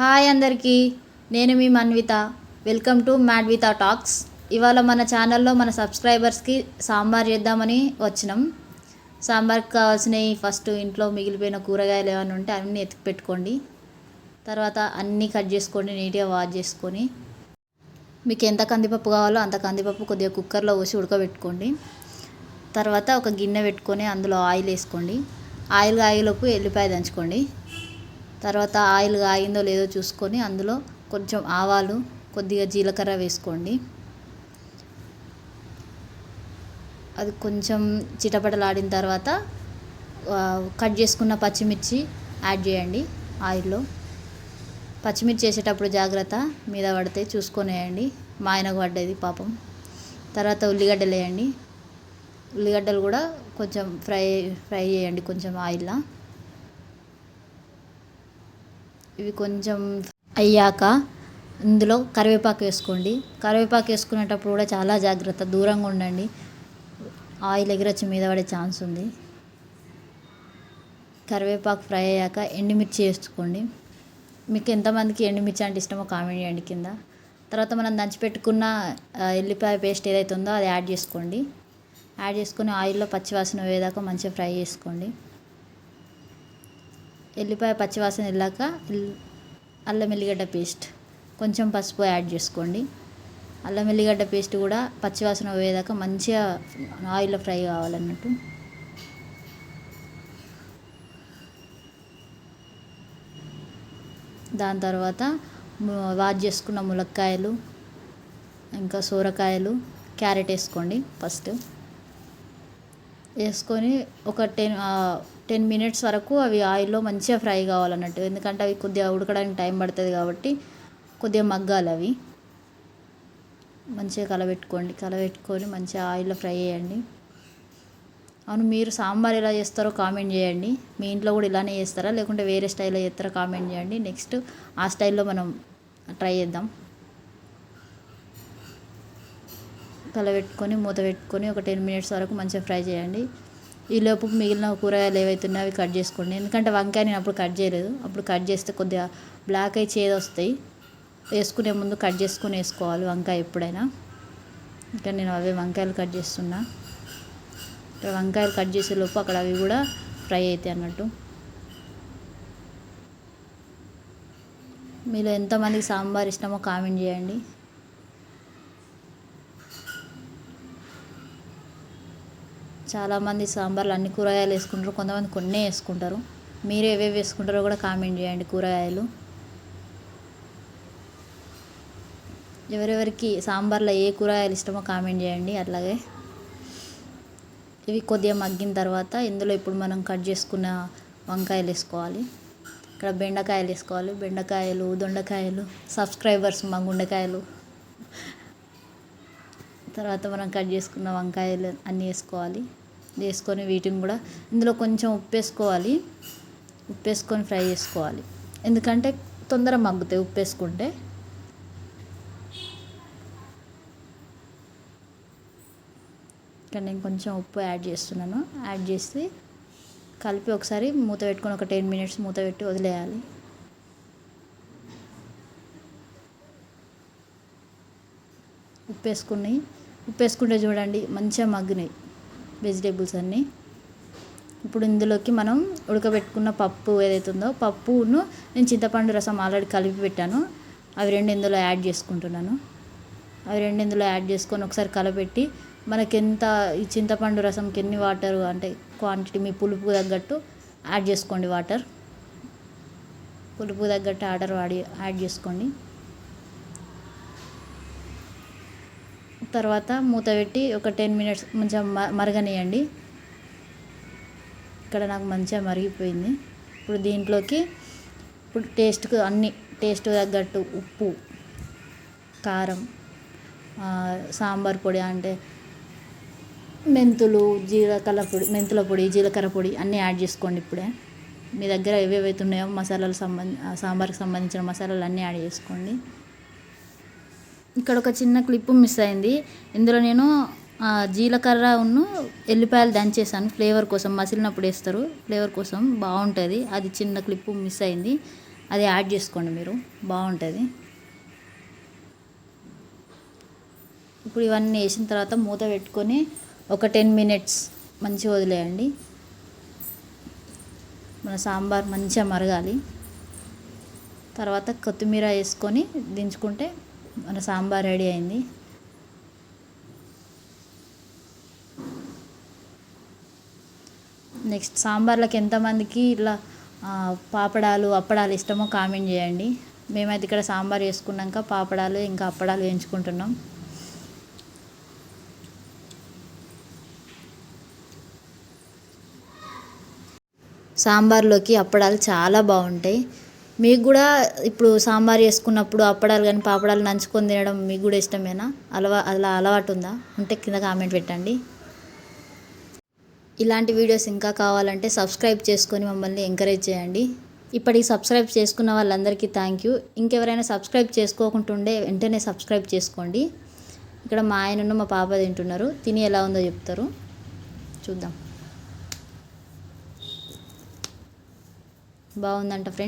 Hi అందరికీ నేను మీ Manvitha. Welcome to Madvitha talks. ఇవాళ మన ఛానల్లో మన సబ్స్క్రైబర్స్కి సాంబార్ చేద్దామని వచ్చినాం. సాంబార్కి కావాల్సినవి ఫస్ట్ ఇంట్లో మిగిలిపోయిన కూరగాయలు ఏమైనా ఉంటే అన్నీ ఎత్తుకు పెట్టుకోండి. తర్వాత అన్నీ కట్ చేసుకోండి నీట్గా వాష్ చేసుకొని మీకు ఎంత కందిపప్పు కావాలో అంత కందిపప్పు కొద్దిగా కుక్కర్లో పోసి ఉడకబెట్టుకోండి. తర్వాత ఒక గిన్నె పెట్టుకొని అందులో ఆయిల్ వేసుకోండి. ఆయిల్ కాగేలోపు ఎల్లిపాయ దంచుకోండి. తర్వాత ఆయిల్ కాగిందో లేదో చూసుకొని అందులో కొంచెం ఆవాలు కొద్దిగా జీలకర్ర వేసుకోండి. అది కొంచెం చిటపటలాడిన తర్వాత కట్ చేసుకున్న పచ్చిమిర్చి యాడ్ చేయండి ఆయిల్లో. పచ్చిమిర్చి వేసేటప్పుడు జాగ్రత్త మీద పడితే చూసుకొని వేయండి. మా ఆయనకు పడ్డది పాపం. తర్వాత ఉల్లిగడ్డలు వేయండి. ఉల్లిగడ్డలు కూడా కొంచెం ఫ్రై ఫ్రై చేయండి కొంచెం ఆయిల్లో. ఇవి కొంచెం అయ్యాక ఇందులో కరివేపాకు వేసుకోండి. కరివేపాకు వేసుకునేటప్పుడు కూడా చాలా జాగ్రత్త దూరంగా ఉండండి. ఆయిల్ ఎగిరొచ్చి మీద పడే ఛాన్స్ ఉంది. కరివేపాకు ఫ్రై అయ్యాక ఎండుమిర్చి వేసుకోండి. మీకు ఎంతమందికి ఎండుమిర్చి అంటే ఇష్టమో కామెంట్ చేయండి కింద. తర్వాత మనం దంచి పెట్టుకున్న ఎల్లిపాయ పేస్ట్ ఏదైతే ఉందో అది యాడ్ చేసుకోండి. యాడ్ చేసుకొని ఆయిల్లో పచ్చివాసన పోయేదాకా మంచిగా ఫ్రై చేసుకోండి. ఎల్లిపాయ పచ్చివాసన వెళ్ళాక అల్లం ఎల్లిగడ్డ పేస్ట్. కొంచెం పసుపు యాడ్ చేసుకోండి. అల్లం ఎల్లిగడ్డ పేస్ట్ కూడా పచ్చివాసన పోయేదాకా మంచిగా ఆయిల్లో ఫ్రై కావాలన్నట్టు. దాని తర్వాత వాష్ చేసుకున్న ములక్కాయలు ఇంకా సోరకాయలు క్యారెట్ వేసుకోండి ఫస్ట్. వేసుకొని ఒక టెన్ టెన్ మినిట్స్ వరకు అవి ఆయిల్లో మంచిగా ఫ్రై కావాలన్నట్టు. ఎందుకంటే అవి కొద్దిగా ఉడకడానికి టైం పడుతుంది కాబట్టి కొద్దిగా మగ్గాలి అవి. మంచిగా కలబెట్టుకోండి. కలబెట్టుకొని మంచిగా ఆయిల్లో ఫ్రై చేయండి. అవును మీరు సాంబార్ ఎలా చేస్తారో కామెంట్ చేయండి. మీ ఇంట్లో కూడా ఇలానే చేస్తారా? లేకుంటే వేరే స్టైల్లో చేస్తారా? కామెంట్ చేయండి. నెక్స్ట్ ఆ స్టైల్లో మనం ట్రై చేద్దాం. కలబెట్టుకొని మూత పెట్టుకొని ఒక టెన్ మినిట్స్ వరకు మంచిగా ఫ్రై చేయండి. ఈలోపు మిగిలిన కూరగాయలు ఏవైతే ఉన్నాయో అవి కట్ చేసుకోండి. ఎందుకంటే వంకాయ నేను అప్పుడు కట్ చేయలేదు. అప్పుడు కట్ చేస్తే కొద్దిగా బ్లాక్ అయి చేదు వస్తాయి. వేసుకునే ముందు కట్ చేసుకొని వేసుకోవాలి వంకాయ ఎప్పుడైనా. ఇంకా నేను అవే వంకాయలు కట్ చేస్తున్నా. ఇక్కడ వంకాయలు కట్ చేసేలోపు అక్కడ అవి కూడా ఫ్రై అవుతాయి అన్నట్టు. మీలో ఎంతమందికి సాంబార్ ఇష్టమో కామెంట్ చేయండి. చాలామంది సాంబార్లు అన్ని కూరగాయలు వేసుకుంటారు కొంతమంది కొన్నే వేసుకుంటారు. మీరు ఏవేవి వేసుకుంటారో కూడా కామెంట్ చేయండి కూరగాయలు. ఎవరెవరికి సాంబార్లో ఏ కూరగాయలు ఇష్టమో కామెంట్ చేయండి అట్లాగే. ఇవి కొద్దిగా మగ్గిన తర్వాత ఇందులో ఇప్పుడు మనం కట్ చేసుకున్న వంకాయలు వేసుకోవాలి. ఇక్కడ బెండకాయలు వేసుకోవాలి. బెండకాయలు దొండకాయలు సబ్స్క్రైబర్స్ మా గుండెకాయలు. తర్వాత మనం కట్ చేసుకున్న వంకాయలు అన్నీ వేసుకోవాలి. వేసుకొని వీటిని కూడా ఇందులో కొంచెం ఉప్పు వేసుకోవాలి ఉప్పు వేసుకొని ఫ్రై చేసుకోవాలి. ఎందుకంటే తొందర మగ్గుతాయి ఉప్పు వేసుకుంటే ఇక్కడ నేను కొంచెం ఉప్పు యాడ్ చేస్తున్నాను. యాడ్ చేసి కలిపి ఒకసారి మూత పెట్టుకొని ఒక టెన్ మినిట్స్ మూత పెట్టి వదిలేయాలి. ఉప్పు వేసుకుని ఉప్పు వేసుకుంటే చూడండి మంచిగా మగ్గినాయి. వెజిటేబుల్స్ అన్నీ. ఇప్పుడు ఇందులోకి మనం ఉడకబెట్టుకున్న పప్పు ఏదైతే ఉందో పప్పును నేను చింతపండు రసం ఆల్రెడీ కలిపి పెట్టాను. అవి రెండు ఇందులో యాడ్ చేసుకుంటున్నాను. అవి రెండు ఇందులో యాడ్ చేసుకొని ఒకసారి కలపెట్టి మనకి ఎంత ఈ చింతపండు రసంకి ఎన్ని వాటర్ అంటే క్వాంటిటీ మీ పులుపు తగ్గట్టు యాడ్ చేసుకోండి వాటర్. పులుపు తగ్గట్టు ఆర్డర్ వాడి యాడ్ చేసుకోండి. తర్వాత మూత పెట్టి ఒక టెన్ మినిట్స్ మంచిగా మరగనియండి. ఇక్కడ నాకు మంచిగా మరిగిపోయింది. ఇప్పుడు దీంట్లోకి ఇప్పుడు టేస్ట్కి అన్ని టేస్ట్ తగ్గట్టు ఉప్పు కారం సాంబార్ పొడి అంటే మెంతులు జీలకర్ర పొడి మెంతుల పొడి జీలకర్ర పొడి అన్నీ యాడ్ చేసుకోండి ఇప్పుడే. మీ దగ్గర ఏవేవైతే ఉన్నాయో మసాలాలు సంబంధ సాంబార్కి సంబంధించిన మసాలాలు అన్నీ యాడ్ చేసుకోండి. ఇక్కడ ఒక చిన్న క్లిప్ మిస్ అయింది. ఇందులో నేను జీలకర్ర ఉన్ను ఎల్లిపాయలు దంచేసాను ఫ్లేవర్ కోసం మసిలినప్పుడు వేస్తారు. ఫ్లేవర్ కోసం బాగుంటుంది. అది చిన్న క్లిప్ మిస్ అయింది. అది యాడ్ చేసుకోండి మీరు. బాగుంటుంది. ఇప్పుడు ఇవన్నీ వేసిన తర్వాత మూత పెట్టుకొని ఒక టెన్ మినిట్స్ మంచిగా వదిలేయండి. మన సాంబార్ మంచిగా మరగాలి. తర్వాత కొత్తిమీర వేసుకొని దించుకుంటే మన సాంబార్ రెడీ అయింది. నెక్స్ట్ సాంబార్లకు ఎంతమందికి ఇట్లా పాపడాలు అప్పడాలు ఇష్టమో కామెంట్ చేయండి. మేమైతే ఇక్కడ సాంబార్ వేసుకున్నాక పాపడాలు ఇంకా అప్పడాలు వేయించుకుంటున్నాం. సాంబార్లోకి అప్పడాలు చాలా బాగుంటాయి. మీకు కూడా ఇప్పుడు సాంబార్ చేసుకున్నప్పుడు అప్పడాలు కానీ పాపడాలు నంచుకొని తినడం మీకు కూడా ఇష్టమేనా? అలవా అలా అలవాటు ఉందా? ఉంటే కింద కామెంట్ పెట్టండి. ఇలాంటి వీడియోస్ ఇంకా కావాలంటే సబ్స్క్రైబ్ చేసుకొని మమ్మల్ని ఎంకరేజ్ చేయండి. ఇప్పటికి సబ్స్క్రైబ్ చేసుకున్న వాళ్ళందరికీ థ్యాంక్ యూ. ఇంకెవరైనా సబ్స్క్రైబ్ చేసుకోకుంటుండే వెంటనే సబ్స్క్రైబ్ చేసుకోండి. ఇక్కడ మా ఆయన మా పాప తింటున్నారు. తిని ఎలా ఉందో చెప్తారు. చూద్దాం. బాగుందంట ఫ్రెండ్స్